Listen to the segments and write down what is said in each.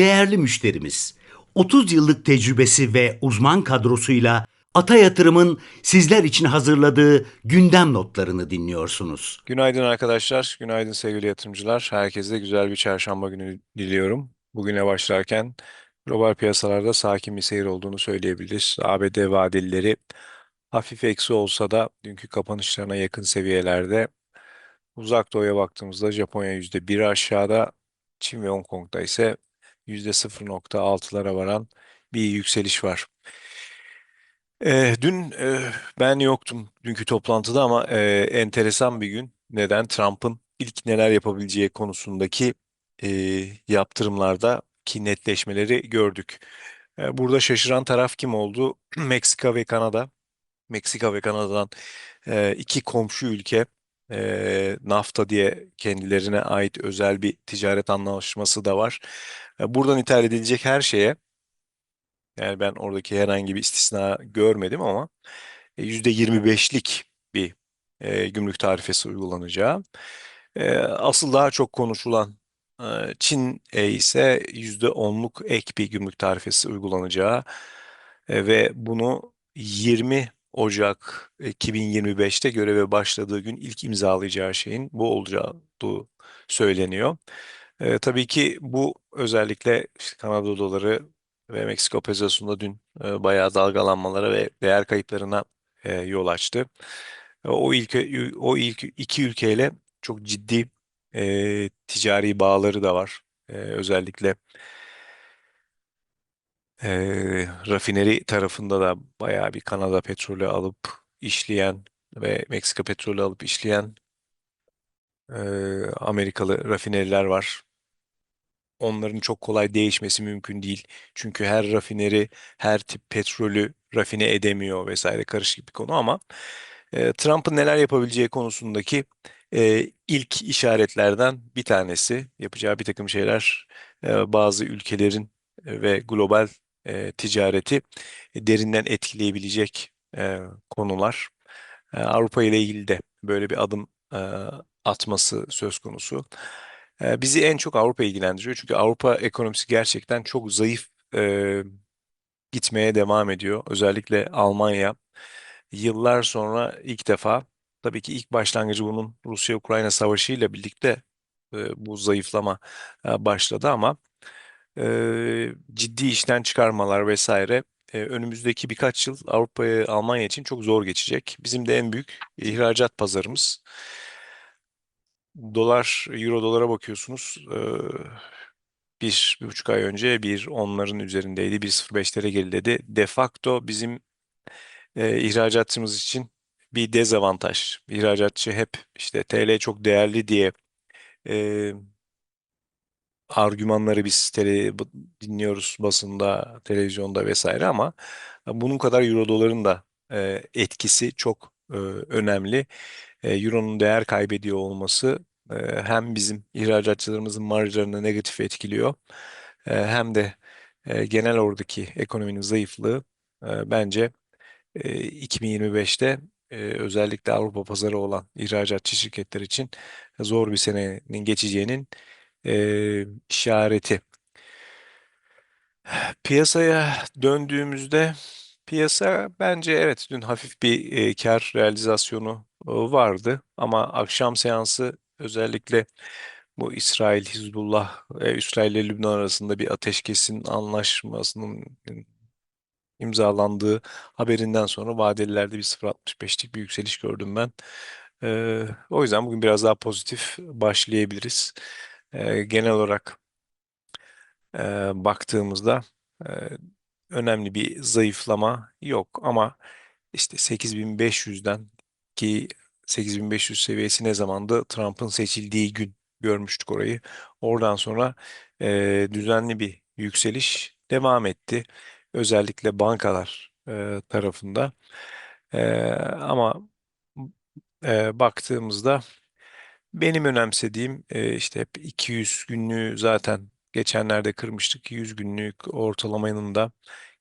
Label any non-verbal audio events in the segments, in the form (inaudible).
değerli müşterimiz. 30 yıllık tecrübesi ve uzman kadrosuyla Ata Yatırım'ın sizler için hazırladığı gündem notlarını dinliyorsunuz. Günaydın arkadaşlar, günaydın sevgili yatırımcılar. Herkese güzel bir çarşamba günü diliyorum. Bugüne başlarken global piyasalarda sakin bir seyir olduğunu söyleyebiliriz. ABD vadelileri hafif eksi olsa da dünkü kapanışlarına yakın seviyelerde. Uzak doğuya baktığımızda Japonya %1 aşağıda, Çin ve Hong Kong'da ise %0.6'lara varan bir yükseliş var. Ee, dün e, ben yoktum dünkü toplantıda ama e, enteresan bir gün. Neden? Trump'ın ilk neler yapabileceği konusundaki e, yaptırımlarda ki netleşmeleri gördük. E, burada şaşıran taraf kim oldu? (clears throat) Meksika ve Kanada. Meksika ve Kanada'dan e, iki komşu ülke e, NAFTA diye kendilerine ait özel bir ticaret anlaşması da var. E, buradan ithal edilecek her şeye yani ben oradaki herhangi bir istisna görmedim ama %25'lik bir e, gümrük tarifesi uygulanacağı. E, asıl daha çok konuşulan e, Çin e ise %10'luk ek bir gümrük tarifesi uygulanacağı e, ve bunu 20 Ocak 2025'te göreve başladığı gün ilk imzalayacağı şeyin bu olacağı söyleniyor. E, tabii ki bu özellikle işte Kanada doları ve Meksiko pesosunda dün e, bayağı dalgalanmalara ve değer kayıplarına e, yol açtı. E, o ilk o ilk iki ülkeyle çok ciddi e, ticari bağları da var. E, özellikle e, rafineri tarafında da bayağı bir Kanada petrolü alıp işleyen ve Meksika petrolü alıp işleyen e, Amerikalı rafineriler var onların çok kolay değişmesi mümkün değil. Çünkü her rafineri her tip petrolü rafine edemiyor vesaire karışık bir konu ama e, Trump'ın neler yapabileceği konusundaki e, ilk işaretlerden bir tanesi yapacağı bir takım şeyler e, bazı ülkelerin ve global e, ticareti derinden etkileyebilecek e, konular. E, Avrupa ile ilgili de böyle bir adım e, atması söz konusu. E, bizi en çok Avrupa ilgilendiriyor. Çünkü Avrupa ekonomisi gerçekten çok zayıf e, gitmeye devam ediyor. Özellikle Almanya yıllar sonra ilk defa tabii ki ilk başlangıcı bunun Rusya-Ukrayna savaşı ile birlikte e, bu zayıflama e, başladı ama e, ciddi işten çıkarmalar vesaire e, önümüzdeki birkaç yıl Avrupa'ya, Almanya için çok zor geçecek. Bizim de en büyük ihracat pazarımız. Dolar, euro dolara bakıyorsunuz. Bir, bir buçuk ay önce bir onların üzerindeydi. 1.05'lere geriledi. De facto bizim e, ihracatçımız için bir dezavantaj. İhracatçı hep işte TL çok değerli diye e, argümanları biz tele, dinliyoruz basında, televizyonda vesaire ama bunun kadar euro doların da e, etkisi çok e, önemli. Euro'nun değer kaybediyor olması hem bizim ihracatçılarımızın marjlarını negatif etkiliyor e, hem de e, genel oradaki ekonominin zayıflığı e, bence e, 2025'te e, özellikle Avrupa pazarı olan ihracatçı şirketler için zor bir senenin geçeceğinin işareti. Piyasaya döndüğümüzde piyasa bence evet dün hafif bir kar realizasyonu vardı ama akşam seansı özellikle bu İsrail, Hizbullah, e, İsrail ile Lübnan arasında bir ateşkesin anlaşmasının imzalandığı haberinden sonra vadelilerde bir 0.65'lik bir yükseliş gördüm ben. E, o yüzden bugün biraz daha pozitif başlayabiliriz. E, genel olarak e, baktığımızda e, önemli bir zayıflama yok ama işte 8500'den ki 8500 seviyesi ne zamandı? Trump'ın seçildiği gün görmüştük orayı. Oradan sonra e, düzenli bir yükseliş devam etti. Özellikle bankalar e, tarafında. E, ama e, baktığımızda benim önemsediğim e, işte hep 200 günlüğü zaten geçenlerde kırmıştık. 100 günlük ortalamanın da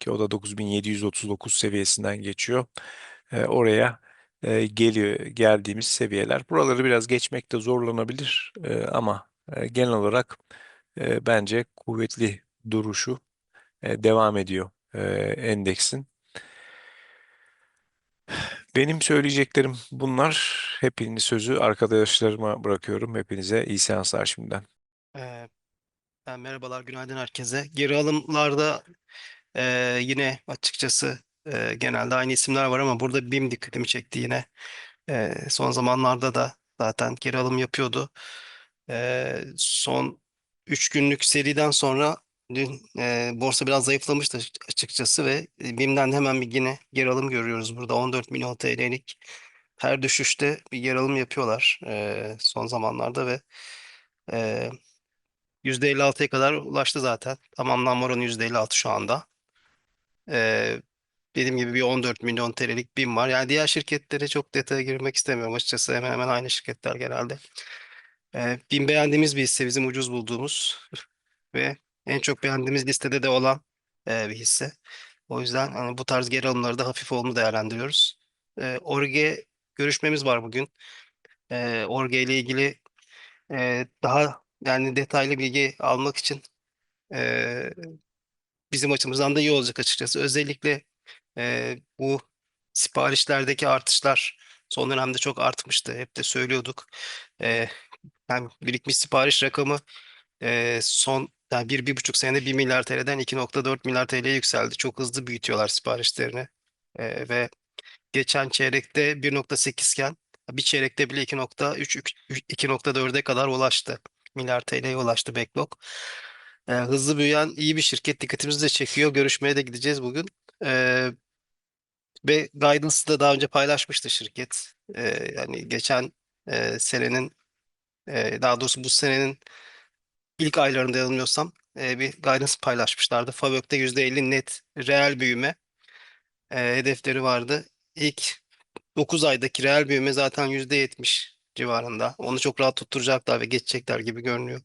ki o da 9739 seviyesinden geçiyor. E, oraya e, geliyor geldiğimiz seviyeler. Buraları biraz geçmekte zorlanabilir e, ama e, genel olarak e, bence kuvvetli duruşu e, devam ediyor e, endeksin. Benim söyleyeceklerim bunlar. Hepiniz sözü arkadaşlarıma bırakıyorum. Hepinize iyi seanslar şimdiden. Ee, merhabalar, günaydın herkese. Geri alımlarda e, yine açıkçası e, genelde aynı isimler var ama burada BİM dikkatimi çekti yine. E, son zamanlarda da zaten geri alım yapıyordu. E, son 3 günlük seriden sonra dün e, borsa biraz zayıflamıştı açık- açıkçası ve e, BİM'den hemen bir yine geri alım görüyoruz burada 14 milyon TL'lik her düşüşte bir geri alım yapıyorlar e, son zamanlarda ve e, %56'ya kadar ulaştı zaten. Tamamlanma oranı %56 şu anda. Ee, dediğim gibi bir 14 milyon TL'lik BİM var. Yani diğer şirketlere çok detaya girmek istemiyorum açıkçası. Hemen hemen aynı şirketler genelde. Ee, BİM beğendiğimiz bir hisse, bizim ucuz bulduğumuz (laughs) ve en çok beğendiğimiz listede de olan e, bir hisse. O yüzden hani bu tarz geri alımları da hafif olumlu değerlendiriyoruz. Ee, Orge görüşmemiz var bugün. Ee, Orge ile ilgili e, daha yani detaylı bilgi almak için e, bizim açımızdan da iyi olacak açıkçası. Özellikle e, bu siparişlerdeki artışlar son dönemde çok artmıştı. Hep de söylüyorduk. E, yani birikmiş sipariş rakamı e, son yani bir, bir buçuk senede 1 milyar TL'den 2.4 milyar TL'ye yükseldi. Çok hızlı büyütüyorlar siparişlerini. E, ve geçen çeyrekte 1.8 iken bir çeyrekte bile 2.3 2.4'e kadar ulaştı. Milyar TL'ye ulaştı backlog. Ee, hızlı büyüyen iyi bir şirket dikkatimizi de çekiyor. Görüşmeye de gideceğiz bugün. Ee, ve guidance'ı da daha önce paylaşmıştı şirket. Ee, yani geçen e, senenin e, daha doğrusu bu senenin ilk aylarında yanılmıyorsam e, bir guidance paylaşmışlardı. Favök'te %50 net reel büyüme e, hedefleri vardı. İlk 9 aydaki reel büyüme zaten %70 civarında. Onu çok rahat tutturacaklar ve geçecekler gibi görünüyor.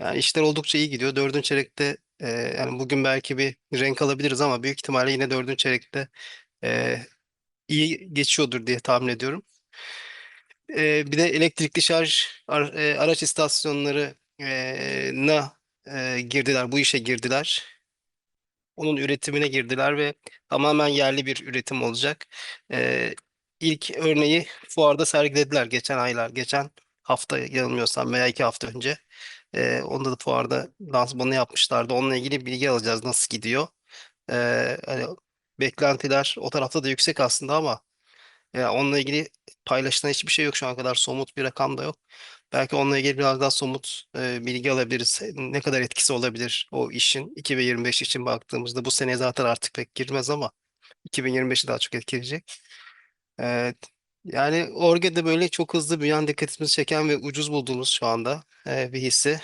Yani işler oldukça iyi gidiyor. Dördüncü çeyrekte e, yani bugün belki bir renk alabiliriz ama büyük ihtimalle yine dördüncü çeyrekte e, iyi geçiyordur diye tahmin ediyorum. E, bir de elektrikli şarj ar- e, araç istasyonları e, na e, girdiler, bu işe girdiler. Onun üretimine girdiler ve tamamen yerli bir üretim olacak. E, ilk örneği fuarda sergilediler geçen aylar, geçen hafta yanılmıyorsam veya iki hafta önce. Ee, onda da fuarda lansmanı yapmışlardı. Onunla ilgili bilgi alacağız nasıl gidiyor. Ee, hani beklentiler o tarafta da yüksek aslında ama ya onunla ilgili paylaşılan hiçbir şey yok şu ana kadar somut bir rakam da yok. Belki onunla ilgili biraz daha somut e, bilgi alabiliriz. Ne kadar etkisi olabilir o işin 2025 için baktığımızda bu sene zaten artık pek girmez ama 2025'i daha çok etkileyecek. Evet. Yani Orge'de böyle çok hızlı büyüyen dikkatimizi çeken ve ucuz bulduğumuz şu anda e, bir hisse.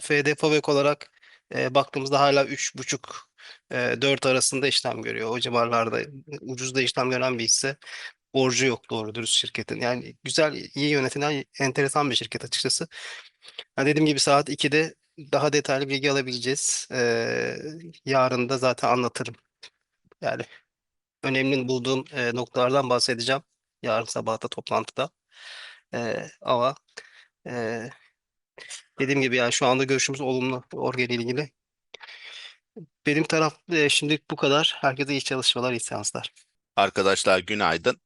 FD Favök olarak e, baktığımızda hala 3,5 e, 4 arasında işlem görüyor. O civarlarda ucuzda işlem gören bir hisse. Borcu yok doğru dürüst şirketin. Yani güzel, iyi yönetilen enteresan bir şirket açıkçası. Ha, dediğim gibi saat 2'de daha detaylı bilgi alabileceğiz. Yarın da zaten anlatırım. Yani önemli bulduğum e, noktalardan bahsedeceğim. Yarın sabahta toplantıda. Ama dediğim gibi yani şu anda görüşümüz olumlu ile ilgili. Benim taraf e, şimdilik bu kadar. Herkese iyi çalışmalar, iyi seanslar. Arkadaşlar günaydın.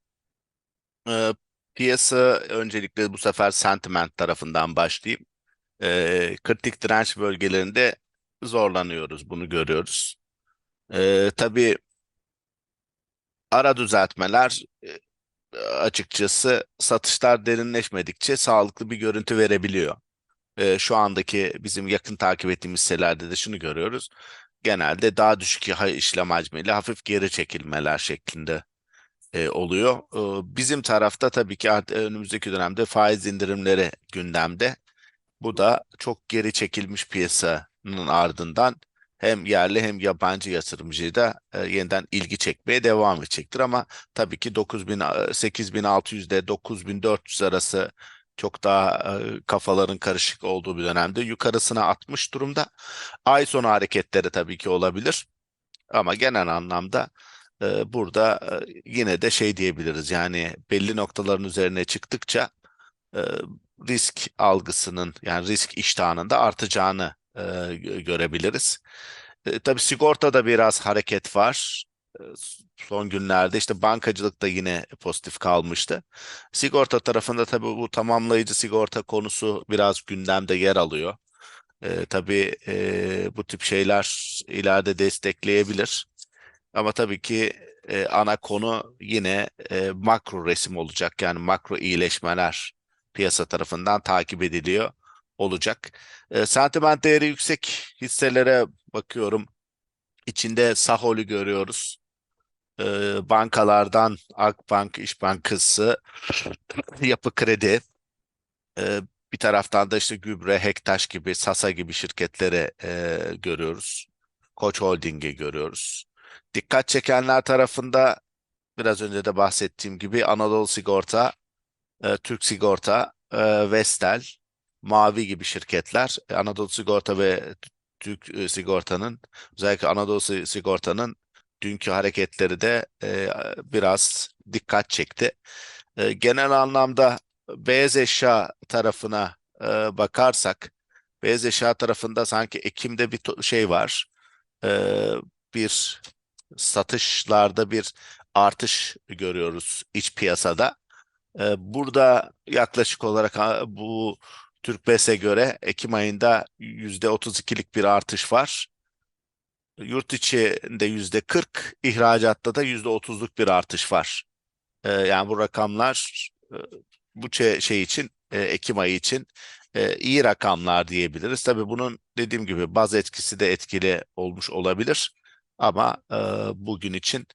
Ee, piyasa öncelikle bu sefer sentiment tarafından başlayayım. Ee, kritik direnç bölgelerinde zorlanıyoruz, bunu görüyoruz. Ee, tabii ara düzeltmeler e, açıkçası satışlar derinleşmedikçe sağlıklı bir görüntü verebiliyor. Ee, şu andaki bizim yakın takip ettiğimiz hisselerde de şunu görüyoruz. Genelde daha düşük işlem hacmiyle hafif geri çekilmeler şeklinde e, oluyor. E, bizim tarafta tabii ki art- önümüzdeki dönemde faiz indirimleri gündemde. Bu da çok geri çekilmiş piyasanın ardından hem yerli hem yabancı yatırımcıyı da e, yeniden ilgi çekmeye devam edecektir. Ama tabii ki 9000, e, 8600 ile 9400 arası çok daha e, kafaların karışık olduğu bir dönemde yukarısına atmış durumda. Ay sonu hareketleri tabii ki olabilir. Ama genel anlamda e, burada e, yine de şey diyebiliriz yani belli noktaların üzerine çıktıkça risk algısının yani risk iştahının da artacağını gö- görebiliriz. E, tabii sigortada biraz hareket var. E, son günlerde işte bankacılık da yine pozitif kalmıştı. Sigorta tarafında tabii bu tamamlayıcı sigorta konusu biraz gündemde yer alıyor. E, tabii e, bu tip şeyler ileride destekleyebilir. Ama tabii ki e, ana konu yine e, makro resim olacak. Yani makro iyileşmeler piyasa tarafından takip ediliyor olacak. E, sentiment değeri yüksek hisselere bakıyorum. İçinde Sahol'ü görüyoruz. E, bankalardan Akbank, İş Bankası, Yapı Kredi, e, bir taraftan da işte Gübre, Hektaş gibi, Sasa gibi şirketleri e, görüyoruz. Koç Holding'i görüyoruz. Dikkat çekenler tarafında biraz önce de bahsettiğim gibi Anadolu Sigorta, e, Türk Sigorta, e, Vestel, Mavi gibi şirketler. Anadolu Sigorta ve Türk e, Sigorta'nın özellikle Anadolu Si- Sigorta'nın dünkü hareketleri de e, biraz dikkat çekti. E, genel anlamda beyaz eşya tarafına e, bakarsak beyaz eşya tarafında sanki Ekim'de bir şey var. E, bir satışlarda bir artış görüyoruz iç piyasada. Ee, Burada yaklaşık olarak bu Türk BES'e göre Ekim ayında %32'lik bir artış var. Yurt içinde %40, ihracatta da %30'luk bir artış var. Ee, Yani bu rakamlar e, bu şey için e, Ekim ayı için e, iyi rakamlar diyebiliriz. Tabii bunun dediğim gibi baz etkisi de etkili olmuş olabilir. Ama e, bugün için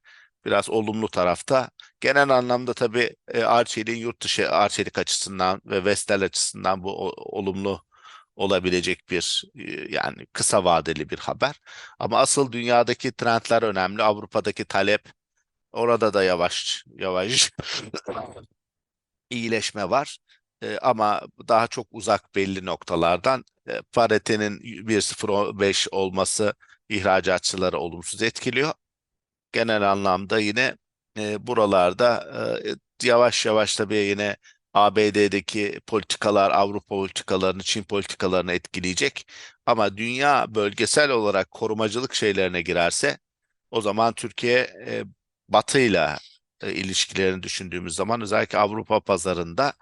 biraz olumlu tarafta. Genel anlamda tabii e, Arçelik'in yurt dışı Arçelik açısından ve Vestel açısından bu o- olumlu olabilecek bir e, yani kısa vadeli bir haber. Ama asıl dünyadaki trendler önemli. Avrupa'daki talep orada da yavaş yavaş (laughs) iyileşme var. E, ama daha çok uzak belli noktalardan e, paritenin 1.05 olması ihracatçıları olumsuz etkiliyor. Genel anlamda yine e, buralarda e, yavaş yavaş tabii yine ABD'deki politikalar, Avrupa politikalarını, Çin politikalarını etkileyecek. Ama dünya bölgesel olarak korumacılık şeylerine girerse o zaman Türkiye e, Batı'yla e, ilişkilerini düşündüğümüz zaman özellikle Avrupa pazarında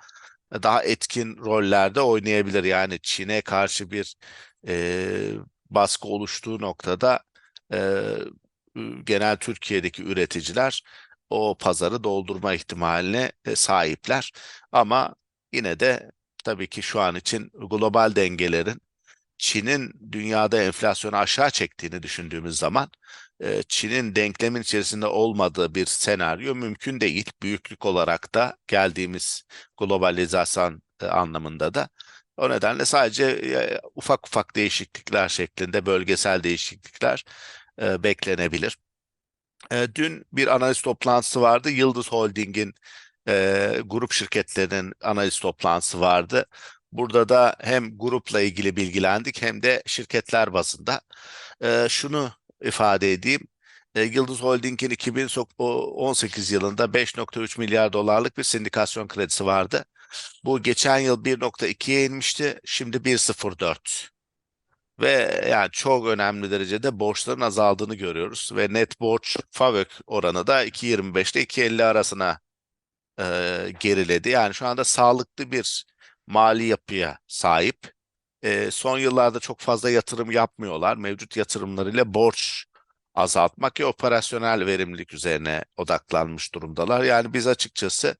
daha etkin rollerde oynayabilir. Yani Çin'e karşı bir e, baskı oluştuğu noktada e, genel Türkiye'deki üreticiler o pazarı doldurma ihtimaline e, sahipler. Ama yine de tabii ki şu an için global dengelerin Çin'in dünyada enflasyonu aşağı çektiğini düşündüğümüz zaman e, Çin'in denklemin içerisinde olmadığı bir senaryo mümkün değil. Büyüklük olarak da geldiğimiz globalizasyon e, anlamında da. O nedenle sadece ufak ufak değişiklikler şeklinde bölgesel değişiklikler beklenebilir. E, dün bir analiz toplantısı vardı. Yıldız Holding'in e, grup şirketlerinin analiz toplantısı vardı. Burada da hem grupla ilgili bilgilendik hem de şirketler bazında. E, şunu ifade edeyim. E, Yıldız Holding'in 2018 yılında 5.3 milyar dolarlık bir sindikasyon kredisi vardı. Bu geçen yıl 1.2'ye inmişti. Şimdi 1.04. Ve yani çok önemli derecede borçların azaldığını görüyoruz. Ve net borç FAVÖK oranı da 2.25 ile 2.50 arasına e, geriledi. Yani şu anda sağlıklı bir mali yapıya sahip. E, son yıllarda çok fazla yatırım yapmıyorlar. Mevcut yatırımlarıyla borç azaltmak ve operasyonel verimlilik üzerine odaklanmış durumdalar. Yani biz açıkçası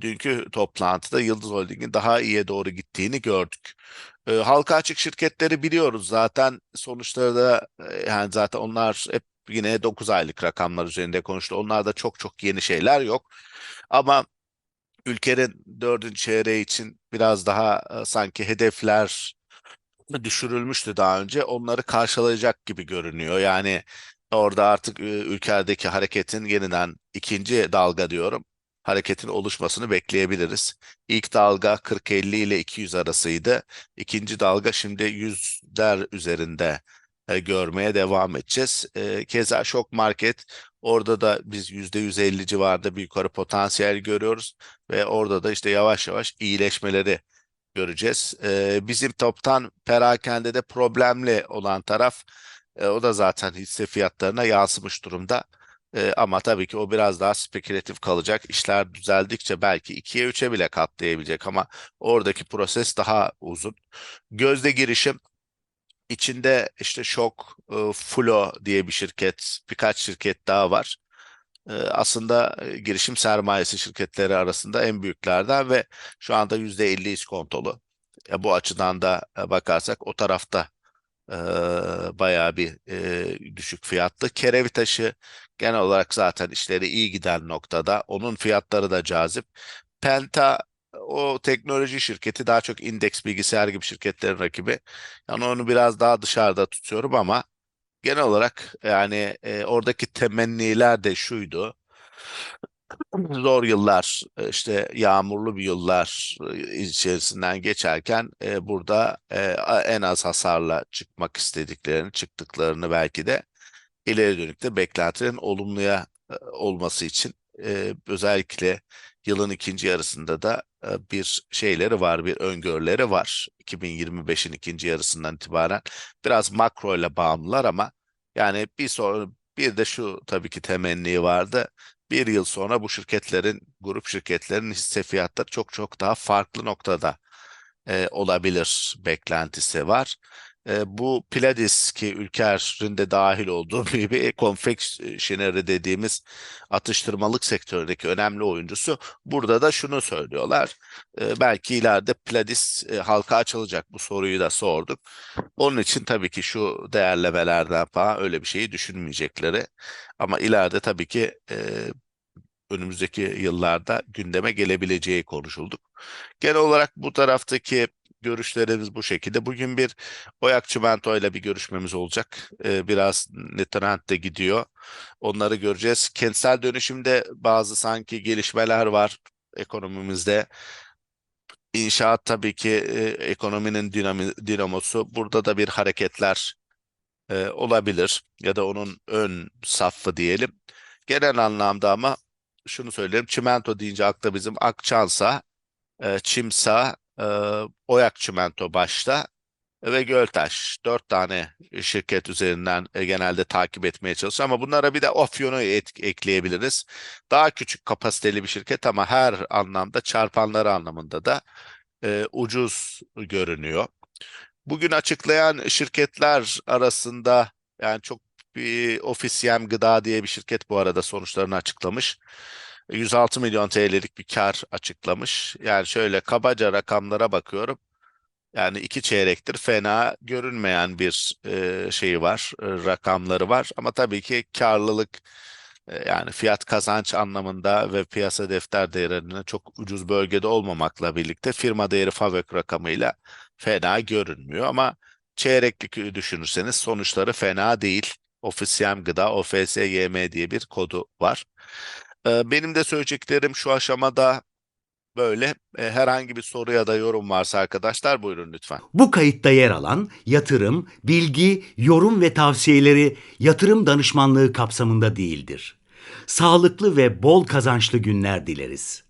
dünkü toplantıda Yıldız Holding'in daha iyiye doğru gittiğini gördük. E, halka açık şirketleri biliyoruz zaten sonuçları da e, yani zaten onlar hep yine 9 aylık rakamlar üzerinde konuştu. Onlarda çok çok yeni şeyler yok. Ama ülkenin dördüncü çeyreği için biraz daha e, sanki hedefler düşürülmüştü daha önce. Onları karşılayacak gibi görünüyor. Yani orada artık e, ülkedeki hareketin yeniden ikinci dalga diyorum. Hareketin oluşmasını bekleyebiliriz. İlk dalga 40-50 ile 200 arasıydı. İkinci dalga şimdi yüzler üzerinde e, görmeye devam edeceğiz. E, keza şok market orada da biz %150 civarında bir yukarı potansiyel görüyoruz ve orada da işte yavaş yavaş iyileşmeleri göreceğiz. Ee, bizim toptan perakendede problemli olan taraf e, o da zaten hisse fiyatlarına yansımış durumda. E, ama tabii ki o biraz daha spekülatif kalacak. İşler düzeldikçe belki 2'ye 3'e bile katlayabilecek ama oradaki proses daha uzun. Gözde girişim içinde işte Şok, e, Flo diye bir şirket, birkaç şirket daha var. E, aslında girişim sermayesi şirketleri arasında en büyüklerden ve şu anda %50 iskontolu. E, bu açıdan da bakarsak o tarafta e, bayağı bir e, düşük fiyatlı. Kerevi taşı genel olarak zaten işleri iyi giden noktada. Onun fiyatları da cazip. Penta o teknoloji şirketi daha çok indeks bilgisayar gibi şirketlerin rakibi. Yani onu biraz daha dışarıda tutuyorum ama genel olarak yani e, oradaki temenniler de şuydu. (clears throat) Zor yıllar, e, işte yağmurlu bir yıllar e, içerisinden geçerken e, burada e, en az hasarla çıkmak istediklerini, çıktıklarını belki de ileri dönük de beklentilerin olumluya e, olması için e, özellikle yılın ikinci yarısında da e, bir şeyleri var, bir öngörüleri var. 2025'in ikinci yarısından itibaren biraz makro ile bağımlılar ama yani bir sonra bir de şu tabii ki temenni vardı. Bir yıl sonra bu şirketlerin, grup şirketlerin hisse fiyatları çok çok daha farklı noktada e, olabilir beklentisi var. E, bu Piladis ki Ülker'in de dahil olduğu (laughs) gibi confectionery dediğimiz atıştırmalık sektöründeki önemli oyuncusu burada da şunu söylüyorlar. E, belki ileride Piladis e, halka açılacak bu soruyu da sorduk. Onun için tabii ki şu değerlemelerden falan öyle bir şeyi düşünmeyecekleri ama ileride tabii ki önümüzdeki yıllarda gündeme gelebileceği konuşulduk. Genel olarak bu taraftaki görüşlerimiz bu şekilde. Bugün bir Oyak Çimento ile bir görüşmemiz olacak. Ee, biraz ne trendde gidiyor. Onları göreceğiz. Kentsel dönüşümde bazı sanki gelişmeler var ekonomimizde. İnşaat tabii ki e, ekonominin dinami, dinamosu. Burada da bir hareketler e, olabilir ya da onun ön safı diyelim. Genel anlamda ama şunu söyleyelim. Çimento deyince akla bizim Akçansa, e, Çimsa, e, Oyak Çimento başta ve Göltaş. Dört tane şirket üzerinden e, genelde takip etmeye çalışıyor ama bunlara bir de Afyon'u et- ekleyebiliriz. Daha küçük kapasiteli bir şirket ama her anlamda çarpanları anlamında da e, ucuz görünüyor. Bugün açıklayan şirketler arasında yani çok bir Ofisiyem Gıda diye bir şirket bu arada sonuçlarını açıklamış. 106 milyon TL'lik bir kar açıklamış. Yani şöyle kabaca rakamlara bakıyorum. Yani iki çeyrektir fena görünmeyen bir e, şeyi var, e, rakamları var. Ama tabii ki karlılık e, yani fiyat kazanç anlamında ve piyasa defter değerlerine çok ucuz bölgede olmamakla birlikte firma değeri FAVÖK rakamıyla fena görünmüyor. Ama çeyreklik düşünürseniz sonuçları fena değil. Ofisiyem Gıda, OFSYM diye bir kodu var. E, benim de söyleyeceklerim şu aşamada böyle. E, herhangi bir soru ya da yorum varsa arkadaşlar buyurun lütfen. Bu kayıtta yer alan yatırım, bilgi, yorum ve tavsiyeleri yatırım danışmanlığı kapsamında değildir. Sağlıklı ve bol kazançlı günler dileriz.